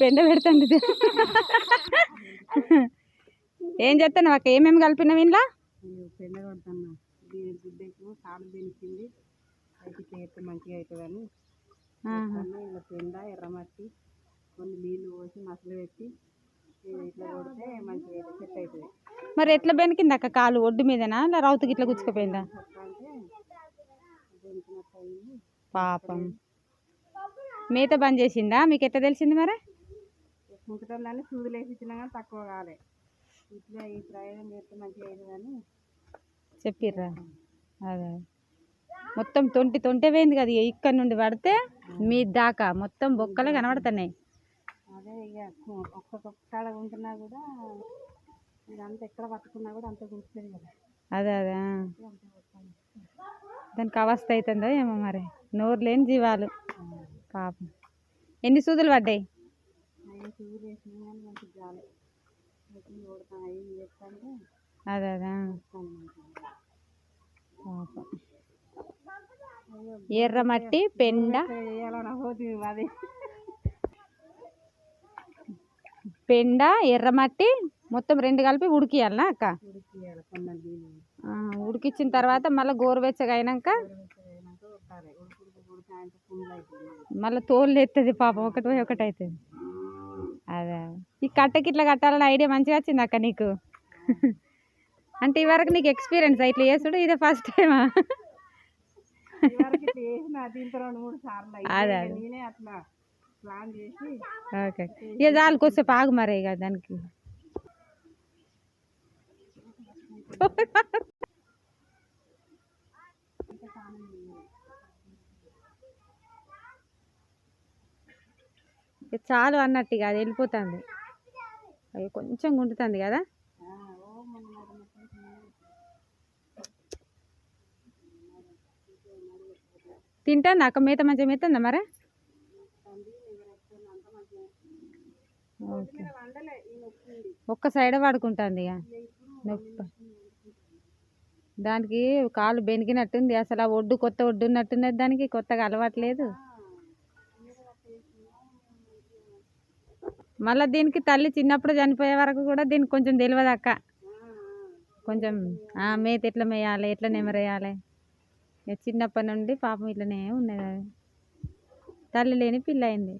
పెండ పెడతాండి. ఏం చేస్తాను అక్క? ఏమేమి కలిపినావు ఇంట్లో? పెండ మంచిగా అవుతుందని ఇలా పెండ ఎర్రమట్టి కొన్ని నీళ్ళు పోసి మసలు పెట్టి ఇట్లా కొడితే మంచిగా సెట్ అవుతుంది మరి ఎట్లా బెనికింది అక్క కాలు? ఒడ్డు మీదనా? ఇలా రౌతుకి ఇట్లా గుచ్చుకుపోయిందా? పాపం. మేత బంద్ చేసిందా? మీకు ఎట్లా తెలిసింది మరి? కుంకుటోళ్ళని సూదులు వేసి ఇచ్చినా కానీ తక్కువ కాలే. ఇట్లా ఈ ప్రయోగం చేస్తే మంచిగా అవుతుందని చెప్పిర్రా? అదే. మొత్తం తొంటి తొంటే పోయింది కదా ఇక్కడ నుండి పడితే మీ దాకా మొత్తం బొక్కలే కనబడుతున్నాయి. అదే ఇక ఒక్కొక్క కాడ ఉంటున్నా కూడా ఇదంతా ఎక్కడ పట్టుకున్నా కూడా అంత గుర్తుంది కదా. అదే అదే. దానికి అవస్థ అవుతుందో ఏమో మరి. నోరు లేని జీవాలు. పాపం. ఎన్ని సూదులు పడ్డాయి? సూదులు వేసినా కానీ చేస్తాంటే అదే అదే? ఎర్రమట్టి పెండ. అది పెండ ఎర్రమట్టి మొత్తం రెండు కలిపి ఉడికియాలనా అక్క? ఉడికిచ్చిన తర్వాత మళ్ళీ గోరువెచ్చగా అయినాక మళ్ళీ తోలు ఎత్తది పాపం ఒకటి పోయి ఒకటి అవుతుంది ఈ కట్టకి ఇట్లా కట్టాలని ఐడియా మంచిగా వచ్చింది అక్క నీకు? అంటే ఇవరకు నీకు ఎక్స్పీరియన్స్ ఇట్లా చేసుడు ఇదే ఫస్ట్ టైమా. అదే, ఓకే. ఇక చాలు కొద్దిసేపు ఆగు మరి ఇక దానికి. చాలు అన్నట్టు ఇక అది వెళ్ళిపోతుంది. అవి కొంచెం గుంటుతుంది కదా? ఆ, తింటుందా? అక్క మేత మంచిగా మెత్తుందా మరి? ఓకే. ఒక్క సైడ్ పడుకుంటుంది ఇక. నొప్పి. దానికి కాలు బెనికినట్టుంది అసలు ఆ ఒడ్డు కొత్త ఒడ్డు ఉన్నట్టున్నది దానికి. కొత్తగా అలవాట్లేదు మళ్ళీ దీనికి తల్లి చిన్నప్పుడు చనిపోయే వరకు కూడా దీనికి కొంచెం తెలియదు అక్క. కొంచెం మేత ఎట్లా మేయాలి ఎట్లా నెమరేయాలి. చిన్నప్పటి నుండి పాపం ఇట్లనే ఉన్నది అది. తల్లి లేని పిల్ల అయింది.